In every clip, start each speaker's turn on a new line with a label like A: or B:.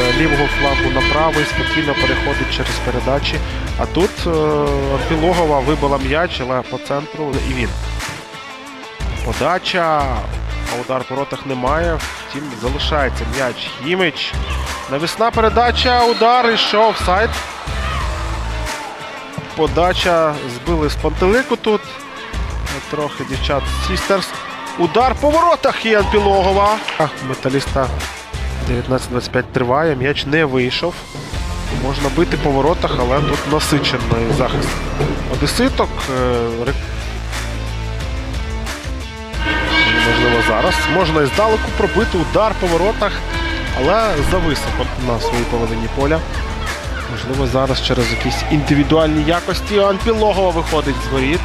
A: лівого флангу на правий, спокійно переходить через передачі. А тут е, Білогова вибила м'яч, але по центру і він. Подача. А удар по воротах немає. Втім, залишається м'яч. Хімич. Навісна передача, удар і що офсайд. Подача збили з пантелику тут. Трохи дівчат Сістерс. Удар по воротах Ян Білогова. Металіста 19-25 триває. М'яч не вийшов. Можна бити по воротах, але тут насичений захист. Одеситок. е, Можливо, зараз. Можна і здалеку пробити удар по воротах, але зависоко на своїй половині поля. Можливо, зараз через якісь індивідуальні якості Анпілогова виходить з воріт.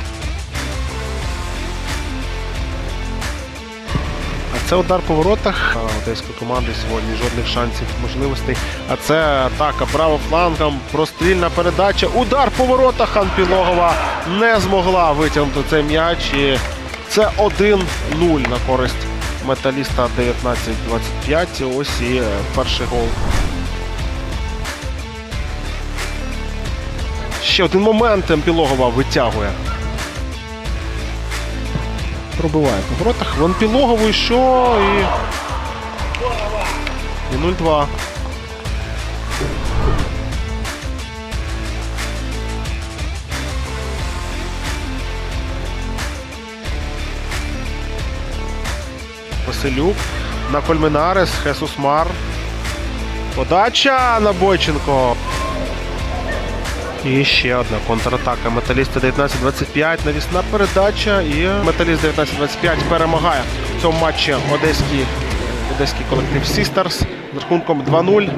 A: Це удар по воротах. Одеської команди сьогодні жодних шансів, можливостей. А це атака право флангом, прострільна передача. Удар по воротах Анпілогова не змогла витягнути цей м'яч. І це 1-0 на користь металіста 19-25. Ось і е, перший гол. Ще один момент Ампілогова витягує. Пробиває по воротах. Вон Пілоговий, що і. І 0-2. Василюк на Кольминарес, Хесус Мар. Подача на Бойченко. І ще одна контратака Металіста 19-25. Навісна передача. І Металіст 19-25 перемагає в цьому матчі одеський, одеський колектив Сістерс з рахунком 2-0.